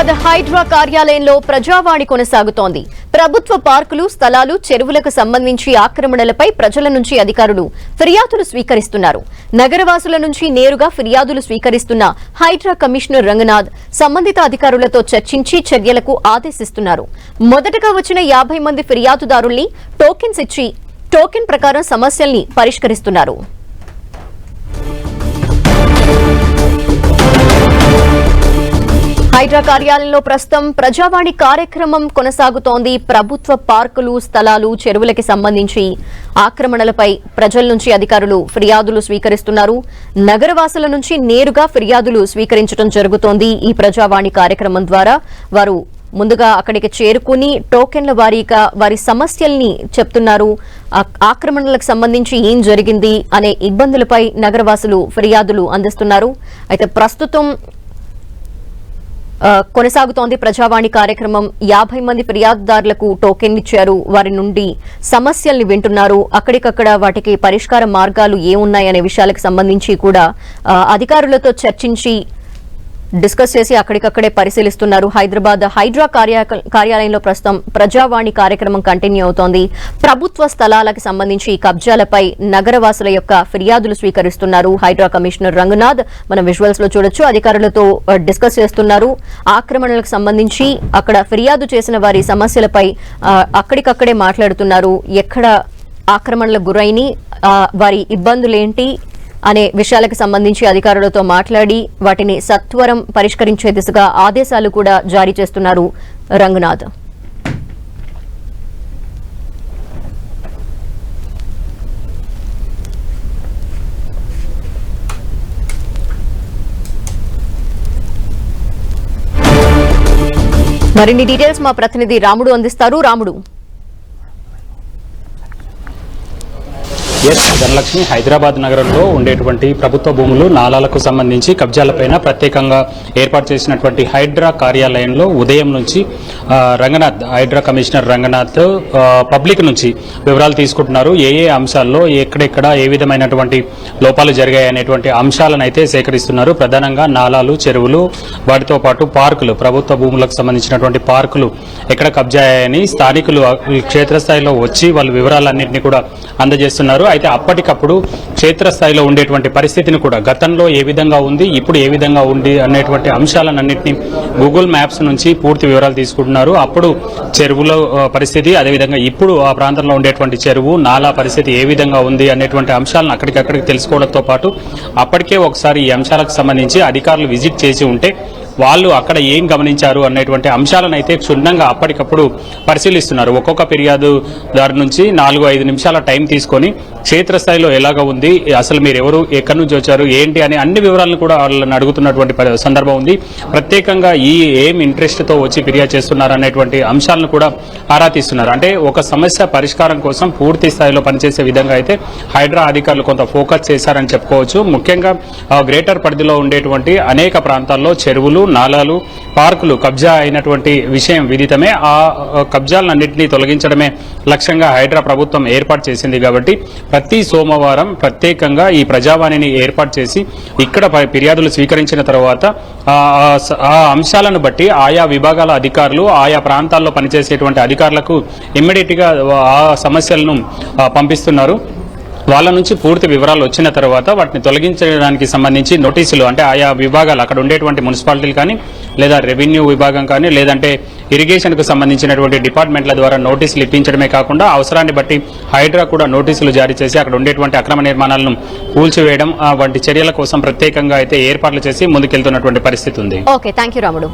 హైదరాబాద్ హైడ్రా కార్యాలయంలో ప్రజావాణి కొనసాగుతోంది. ప్రభుత్వ పార్కులు స్థలాలు చెరువులకు సంబంధించి ఆక్రమణలపై ప్రజల నుంచి అధికారులు ఫిర్యాదులు స్వీకరిస్తున్నారు. నగరవాసుల నుంచి నేరుగా ఫిర్యాదులు స్వీకరిస్తున్న హైడ్రా కమిషనర్ రంగనాథ్ సంబంధిత అధికారులతో చర్చించి చర్యలకు ఆదేశిస్తున్నారు. మొదటగా వచ్చిన యాభై మంది ఫిర్యాదుదారుల్ని టోకెన్స్ ఇచ్చి టోకెన్ ప్రకారం సమస్యల్ని పరిష్కరిస్తున్నారు. హైడ్రా కార్యాలయంలో ప్రస్తుతం ప్రజావాణి కార్యక్రమం కొనసాగుతోంది. ప్రభుత్వ పార్కులు స్థలాలు చెరువులకి సంబంధించి ఆక్రమణలపై ప్రజల నుంచి అధికారులు ఫిర్యాదులు స్వీకరిస్తున్నారు. నగరవాసుల నుంచి నేరుగా ఫిర్యాదులు స్వీకరించడం జరుగుతోంది ఈ ప్రజావాణి కార్యక్రమం ద్వారా. వారు ముందుగా అక్కడికి చేరుకుని టోకెన్ల వారీగా వారి సమస్యల్ని చెప్తున్నారు. ఆక్రమణలకు సంబంధించి ఏం జరిగింది అనే ఇబ్బందులపై నగరవాసులు ఫిర్యాదులు అందిస్తున్నారు. అయితే ప్రస్తుతం కొనసాగుతోంది ప్రజావాణి కార్యక్రమం. యాభై మంది ఫిర్యాదుదారులకు టోకెన్ ఇచ్చారు. వారి నుండి సమస్యల్ని వింటున్నారు. అక్కడికక్కడ వాటికి పరిష్కార మార్గాలు ఏమున్నాయనే విషయాలకు సంబంధించి కూడా అధికారులతో చర్చించి డిస్కస్ చేసి అక్కడికక్కడే పరిశీలిస్తున్నారు. హైదరాబాద్ హైడ్రా కార్యాలయంలో ప్రస్తుతం ప్రజావాణి కార్యక్రమం కంటిన్యూ అవుతోంది. ప్రభుత్వ స్థలాలకు సంబంధించి కబ్జాలపై నగరవాసుల యొక్క ఫిర్యాదులు స్వీకరిస్తున్నారు. హైడ్రా కమిషనర్ రంగనాథ్ మనం విజువల్స్లో చూడొచ్చు. అధికారులతో డిస్కస్ చేస్తున్నారు. ఆక్రమణలకు సంబంధించి అక్కడ ఫిర్యాదు చేసిన వారి సమస్యలపై అక్కడికక్కడే మాట్లాడుతున్నారు. ఎక్కడ ఆక్రమణలకు గురైని వారి ఇబ్బందులేంటి అనే విషయాలకు సంబంధించి అధికారులతో మాట్లాడి వాటిని సత్వరం పరిష్కరించే దిశగా ఆదేశాలు కూడా జారీ చేస్తున్నారు రంగనాథ్. మరిన్ని డీటెయిల్స్ మా ప్రతినిధి రాముడు అందిస్తారు. రాముడు. ఎస్ ధనలక్ష్మి హైదరాబాద్ నగరంలో ఉండేటువంటి ప్రభుత్వ భూములు నాలాలకు సంబంధించి కబ్జాలపైన ప్రత్యేకంగా ఏర్పాటు చేసినటువంటి హైడ్రా కార్యాలయంలో ఉదయం నుంచి రంగనాథ్ హైడ్రా కమిషనర్ రంగనాథ్ పబ్లిక్ నుంచి వివరాలు తీసుకుంటున్నారు. ఏ ఏ అంశాల్లో ఎక్కడెక్కడ ఏ విధమైనటువంటి లోపాలు జరిగాయి అనేటువంటి అంశాలను అయితే సేకరిస్తున్నారు. ప్రధానంగా నాలాలు చెరువులు వాటితో పాటు పార్కులు ప్రభుత్వ భూములకు సంబంధించినటువంటి పార్కులు ఎక్కడ కబ్జా అయ్యాయని స్థానికులు క్షేత్రస్థాయిలో వచ్చి వాళ్ళు వివరాలన్నింటినీ కూడా అందజేస్తున్నారు. అయితే అప్పటికప్పుడు క్షేత్రస్థాయిలో ఉండేటువంటి పరిస్థితిని కూడా గతంలో ఏ విధంగా ఉంది ఇప్పుడు ఏ విధంగా ఉంది అనేటువంటి అంశాలన్నింటినీ గూగుల్ మ్యాప్స్ నుంచి పూర్తి వివరాలు తీసుకుంటున్నారు. అప్పుడు చెరువుల పరిస్థితి అదేవిధంగా ఇప్పుడు ఆ ప్రాంతంలో ఉండేటువంటి చెరువు నాలా పరిస్థితి ఏ విధంగా ఉంది అనేటువంటి అంశాలను అక్కడికక్కడికి తెలుసుకోవడంతో పాటు అప్పటికే ఒకసారి ఈ అంశాలకు సంబంధించి అధికారులు విజిట్ చేసి ఉంటే వాళ్ళు అక్కడ ఏం గమనించారు అనేటువంటి అంశాలను అయితే క్షుణ్ణంగా అప్పటికప్పుడు పరిశీలిస్తున్నారు. ఒక్కొక్క ఫిర్యాదుదారు నుంచి నాలుగు ఐదు నిమిషాల టైం తీసుకొని క్షేత్రస్థాయిలో ఎలాగ ఉంది అసలు మీరు ఎవరు ఎక్కడి నుంచి వచ్చారు ఏంటి అని అన్ని వివరాలను కూడా వాళ్ళని అడుగుతున్నటువంటి సందర్భం ఉంది. ప్రత్యేకంగా ఈ ఏం ఇంట్రెస్ట్తో వచ్చి ఫిర్యాదు చేస్తున్నారు అనేటువంటి అంశాలను కూడా ఆరా తీస్తున్నారు. అంటే ఒక సమస్య పరిష్కారం కోసం పూర్తి స్థాయిలో పనిచేసే విధంగా అయితే హైడ్రా అధికారులు కొంత ఫోకస్ చేశారని చెప్పుకోవచ్చు. ముఖ్యంగా గ్రేటర్ పరిధిలో ఉండేటువంటి అనేక ప్రాంతాల్లో చెరువులు నాలాలు పార్కులు కబ్జా అయినటువంటి విషయం విదితమే. ఆ కబ్జాలన్నింటినీ తొలగించడమే లక్ష్యంగా హైడ్రా ప్రభుత్వం ఏర్పాటు చేసింది కాబట్టి ప్రతి సోమవారం ప్రత్యేకంగా ఈ ప్రజావాణిని ఏర్పాటు చేసి ఇక్కడ ఫిర్యాదులు స్వీకరించిన తర్వాత ఆ, అంశాలను బట్టి ఆయా విభాగాల అధికారులు ఆయా ప్రాంతాల్లో పనిచేసేటువంటి అధికారులకు ఇమ్మీడియట్గా ఆ సమస్యలను పంపిస్తున్నారు. వాళ్ళ నుంచి పూర్తి వివరాలు వచ్చిన తర్వాత వాటిని తొలగించడానికి సంబంధించి నోటీసులు అంటే ఆయా విభాగాలు అక్కడ ఉండేటువంటి మున్సిపాలిటీలు కానీ లేదా రెవెన్యూ విభాగం కానీ లేదంటే ఇరిగేషన్కు సంబంధించినటువంటి డిపార్ట్మెంట్ల ద్వారా నోటీసులు ఇప్పించడమే కాకుండా అవసరాన్ని బట్టి హైడ్రా కూడా నోటీసులు జారీ చేసి అక్కడ ఉండేటువంటి అక్రమ నిర్మాణాలను కూల్చివేయడం వంటి చర్యల కోసం ప్రత్యేకంగా అయితే ఏర్పాట్లు చేసి ముందుకెళ్తున్నటువంటి పరిస్థితి ఉంది. ఓకే థ్యాంక్ రాముడు.